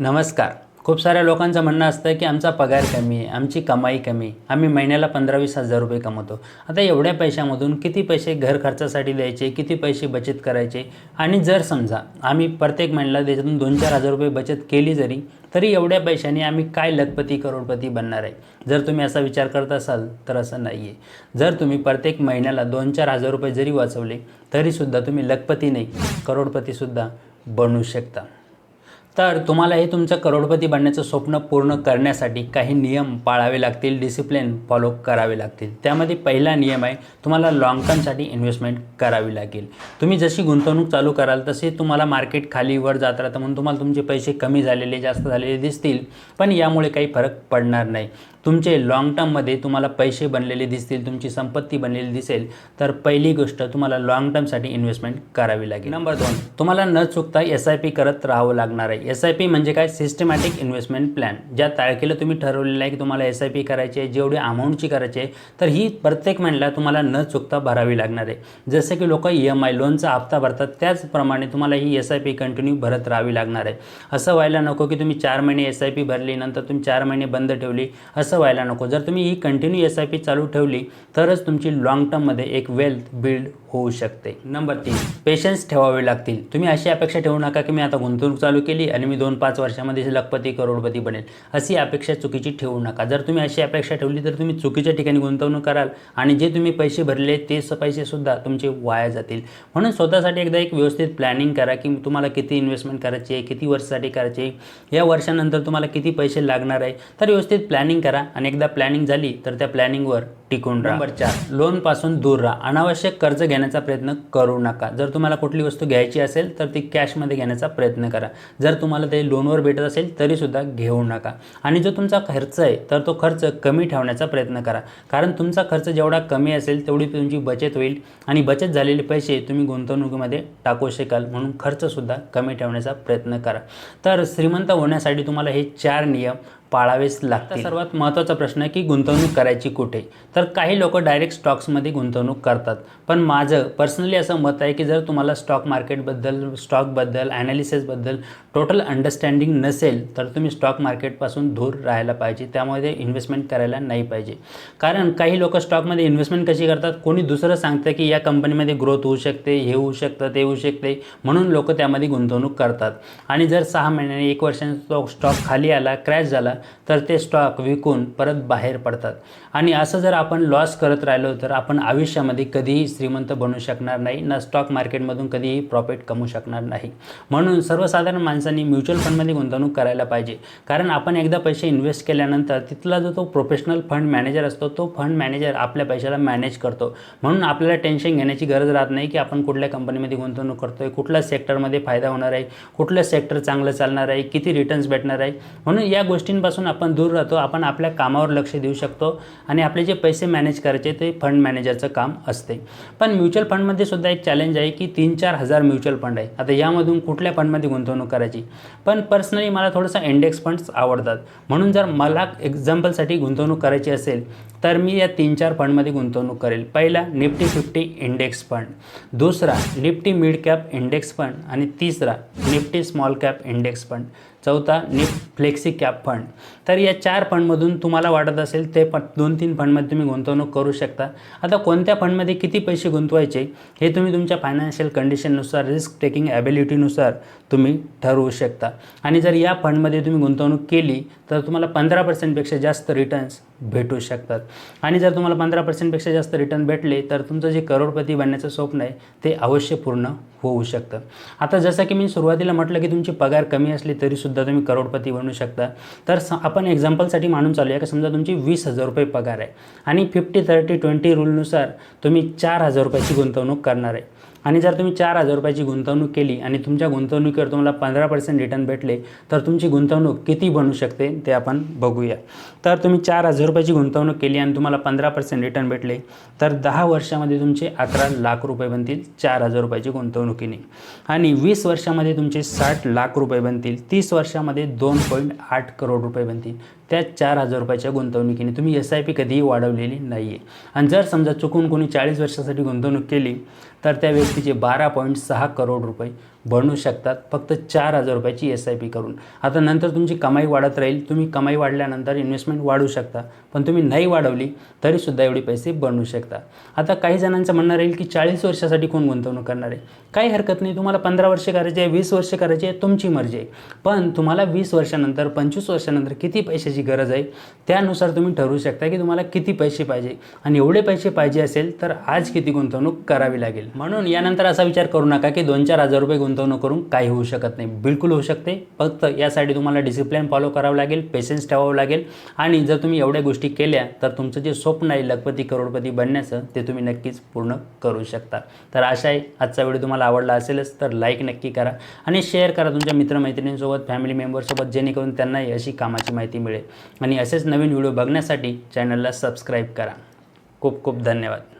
नमस्कार. खूप साऱ्या लोकांचं म्हणणं असतं की आमचा पगार कमी आहे आमची कमाई कमी आहे. आम्ही महिन्याला पंधरा वीस हजार रुपये कमवतो. आता एवढ्या पैशामधून किती पैसे घर खर्चासाठी द्यायचे किती पैसे बचत करायचे? आणि जर समजा आम्ही प्रत्येक महिन्याला त्याच्यातून दोन चार हजार रुपये बचत केली जरी तरी एवढ्या पैशाने आम्ही काय लखपती करोडपती बनणार आहे? जर तुम्ही असा विचार करत असाल तर असं नाही आहे जर तुम्ही प्रत्येक महिन्याला दोन चार हजार रुपये जरी वाचवले तरीसुद्धा तुम्ही लखपती नाही करोडपतीसुद्धा बनू शकता. तर तुम्हाला हे तुमचं करोडपती बनण्याचं स्वप्न पूर्ण करण्यासाठी काही नियम पाळावे लागतील डिसिप्लिन फॉलो करावे लागतील. त्यामध्ये पहिला नियम आहे तुम्हाला लाँग टर्मसाठी इन्व्हेस्टमेंट करावी लागेल. तुम्ही जशी गुंतवणूक चालू कराल तसे तुम्हाला मार्केट खाली वर जात राहतं म्हणून तुम्हाला तुमचे पैसे कमी झालेले जास्त झालेले दिसतील. पण यामुळे काही फरक पडणार नाही. तुमचे लाँग टर्ममध्ये तुम्हाला पैसे बनलेले दिसतील तुमची संपत्ती बनलेली दिसेल तर पहिली गोष्ट तुम्हाला लाँग टर्मसाठी इन्व्हेस्टमेंट करावी लागेल. नंबर दोन. तुम्हाला न चुकता एस आय पी करत राहावं लागणार आहे. एस आय पी म्हणजे काय? सिस्टमॅटिक इन्व्हेस्टमेंट प्लॅन ज्या तारखेला तुम्ही ठरवलेलं आहे की तुम्हाला एस आय पी करायची आहे जेवढी अमाऊंटची करायची आहे तर ही प्रत्येक महिन्याला तुम्हाला न चुकता भरावी लागणार आहे. जसं की लोक ई एम आय लोनचा हप्ता भरतात त्याचप्रमाणे तुम्हाला ही एस आय पी कंटिन्यू भरत राहावी लागणार आहे. असं व्हायला नको की तुम्ही चार महिने एस आय पी भरली नंतर तुम्ही चार महिने बंद ठेवली असं व्हायला नको. जर तुम्ही ही कंटिन्यू एस आय पी चालू ठेवली तरच तुमची लाँग टर्ममध्ये एक वेल्थ बिल्ड होऊ शकते. नंबर तीन पेशन्स ठेवावे लागतील. तुम्ही अशी अपेक्षा ठेवू नका की मी आता गुंतवणूक चालू केली आणि मी दोन पाच वर्षामध्ये लखपती करोडपती बनेल. अशी अपेक्षा चुकीची ठेवू नका. जर तुम्ही अशी अपेक्षा ठेवली तर तुम्ही चुकीच्या ठिकाणी गुंतवणूक कराल आणि जे तुम्ही पैसे भरले ते स पैसेसुद्धा तुमचे वाया जातील. म्हणून स्वतःसाठी एकदा एक व्यवस्थित प्लॅनिंग करा की तुम्हाला किती इन्व्हेस्टमेंट करायची आहे किती वर्षासाठी करायची आहे. या वर्षानंतर तुम्हाला किती पैसे लागणार आहे. तर व्यवस्थित प्लॅनिंग करा आणि एकदा प्लॅनिंग झाली तर त्या प्लॅनिंगवर टिकून राहा. नंबर चार. लोनपासून दूर राहा. अनावश्यक कर्ज घेण्याचा प्रयत्न करू नका. जर तुम्हाला कुठली वस्तू घ्यायची असेल तर ती कॅशमध्ये घेण्याचा प्रयत्न करा. जर तुम्हाला ते लोनवर भेटत असेल तरीसुद्धा घेऊ नका. आणि जो तुमचा खर्च आहे तर तो खर्च कमी ठेवण्याचा प्रयत्न करा. कारण तुमचा खर्च जेवढा कमी असेल तेवढी तुमची बचत होईल. आणि बचत झालेले पैसे तुम्ही गुंतवणुकीमध्ये टाकू शकाल. म्हणून खर्चसुद्धा कमी ठेवण्याचा प्रयत्न करा. तर श्रीमंत होण्यासाठी तुम्हाला हे चार नियम पाळावेच लागतात सर्वात महत्त्वाचा प्रश्न आहे की गुंतवणूक करायची कुठे? तर काही लोक डायरेक्ट स्टॉक्समध्ये गुंतवणूक करतात. पण माझं पर्सनली असं मत आहे की जर तुम्हाला स्टॉक मार्केटबद्दल स्टॉकबद्दल ॲनालिसिसबद्दल टोटल अंडरस्टँडिंग नसेल तर तुम्ही स्टॉक मार्केटपासून दूर राहायला पाहिजे. त्यामध्ये इन्व्हेस्टमेंट करायला नाही पाहिजे. कारण काही लोक स्टॉकमध्ये इन्व्हेस्टमेंट कशी करतात? कोणी दुसरं सांगतं की या कंपनीमध्ये ग्रोथ होऊ शकते हे होऊ शकतं ते होऊ शकते. म्हणून लोक त्यामध्ये गुंतवणूक करतात. आणि जर सहा महिन्याने एक वर्षाने तो स्टॉक खाली आला क्रॅश झाला तर ते स्टॉक विकून परत बाहेर पडतात. आणि असं जर आपण लॉस करत राहिलो तर आपण आयुष्यामध्ये कधीही श्रीमंत बनू शकणार नाही ना स्टॉक मार्केटमधून कधीही प्रॉफिट कमवू शकणार नाही. म्हणून सर्वसाधारण माणसांनी म्युच्युअल फंडमध्ये गुंतवणूक करायला पाहिजे. कारण आपण एकदा पैसे इन्व्हेस्ट केल्यानंतर तिथला जो तो प्रोफेशनल फंड मॅनेजर असतो तो फंड मॅनेजर आपल्या पैशाला मॅनेज करतो. म्हणून आपल्याला टेन्शन घेण्याची गरज राहत नाही की आपण कुठल्या कंपनीमध्ये गुंतवणूक करतो आहे कुठल्या सेक्टरमध्ये फायदा होणार आहे कुठलं सेक्टर चांगलं चालणार आहे किती रिटर्न्स भेटणार आहे. म्हणून या गोष्टींपासून आपण दूर राहतो आपण आपल्या कामावर लक्ष देऊ शकतो आणि आपले जे पैसे मॅनेज करायचे ते फंड मॅनेजरचं काम असते. पण म्युच्युअल फंडमध्ये सुद्धा एक चॅलेंज आहे की तीन चार हजार म्युच्युअल फंड आहे. आता यामधून कुठल्या फंडमध्ये गुंतवणूक करायची? पण पर्सनली मला थोडंसं इंडेक्स फंड्स आवडतात. म्हणून जर मला एक्झाम्पलसाठी गुंतवणूक करायची असेल तर मी या तीन चार फंडमध्ये गुंतवणूक करेल. पहिला निफ्टी फिफ्टी इंडेक्स फंड दुसरा Nifty mid cap index fund आणि तिसरा Nifty small cap index fund चौथा निफ्ट फ्लेक्सी कॅप फंड. तर या चार फंडमधून तुम्हाला वाटत असेल ते पण दोन तीन फंडमध्ये तुम्ही गुंतवणूक करू शकता. आता कोणत्या फंडमध्ये किती पैसे गुंतवायचे हे तुम्ही तुमच्या फायनान्शियल कंडिशननुसार रिस्क टेकिंग ॲबिलिटीनुसार तुम्ही ठरवू शकता. आणि जर या फंडमध्ये तुम्ही गुंतवणूक केली तर तुम्हाला पंधरा पर्सेंटपेक्षा जास्त रिटर्न्स भेटू शकतात. आणि जर तुम्हाला पंधरा पर्सेंटपेक्षा जास्त रिटर्न भेटले तर तुमचं जे करोडपती बनण्याचं स्वप्न आहे ते अवश्य पूर्ण होऊ शकतं. आता जसं की मी सुरुवातीला म्हटलं की तुमची पगार कमी असली तरीसुद्धा तुम्ही करोडपती बनू शकता. तर स आपण एक्झाम्पलसाठी मानून चालू आहे का समजा तुमची वीस हजार रुपये पगार आहे आणि फिफ्टी थर्टी ट्वेंटी रूलनुसार तुम्ही चार हजार रुपयाची गुंतवणूक करणार आहे. आणि जर तुम्ही चार हजार रुपयाची गुंतवणूक केली आणि तुमच्या गुंतवणुकीवर तुम्हाला पंधरा पर्सेंट रिटर्न भेटले तर तुमची गुंतवणूक किती बनू शकते ते आपण बघूया. तर तुम्ही चार हजार रुपयाची गुंतवणूक केली आणि तुम्हाला पंधरा पर्सेंट रिटर्न भेटले तर दहा वर्षामध्ये तुमचे अकरा लाख रुपये बनतील चार हजार रुपयाची गुंतवणुकीने. आणि वीस वर्षामध्ये तुमचे साठ लाख रुपये बनतील तीस वर्षामध्ये दोन पॉईंट आठ करोड रुपये बनतील. त्या चार हजार रुपयाच्या गुंतवणुकीने तुम्ही एस आय पी कधीही वाढवलेली नाही आहे आणि जर समजा चुकून कोणी चाळीस वर्षासाठी गुंतवणूक केली तर त्या व्यक्तीचे बारा पॉईंट सहा करोड रुपये बनू शकतात. फक्त चार हजार रुपयाची एस आय पी करून. आता नंतर तुमची कमाई वाढत राहील. तुम्ही कमाई वाढल्यानंतर इन्व्हेस्टमेंट वाढू शकता. पण तुम्ही नाही वाढवली तरीसुद्धा एवढे पैसे बनवू शकता. आता काही जणांचं म्हणणं राहील की चाळीस वर्षासाठी कोण गुंतवणूक करणार आहे? काही हरकत नाही. तुम्हाला पंधरा वर्षे करायची आहे वीस वर्ष करायची आहे तुमची मर्जी आहे. पण तुम्हाला वीस वर्षानंतर पंचवीस वर्षानंतर किती पैशाची गरज आहे? त्यानुसार तुम्ही ठरवू शकता की तुम्हाला किती पैसे पाहिजे. आणि एवढे पैसे पाहिजे असेल तर आज किती गुंतवणूक करावी लागेल. म्हणून यानंतर असा विचार करू नका की दोन चार हजार रुपये गुंतवणूक करून काही होऊ शकत नाही. बिलकुल होऊ शकते. फक्त यासाठी तुम्हाला डिसिप्लिन फॉलो करावं लागेल पेशन्स ठेवावं लागेल आणि जर तुम्ही एवढ्या गोष्टी केल्या तर तुमचं जे स्वप्न आहे लखपती करोडपती बनण्याचं ते तुम्ही नक्कीच पूर्ण करू शकता. तर आशा आहे. आजचा व्हिडिओ तुम्हाला आवडला असेलच तर लाईक नक्की करा आणि शेअर करा तुमच्या मित्रमैत्रिणींसोबत फॅमिली मेंबरसोबत जेणेकरून त्यांनाही अशी कामाची माहिती मिळेल. आणि असेच नवीन व्हिडिओ बघण्यासाठी चॅनलला सबस्क्राईब करा. खूप खूप धन्यवाद.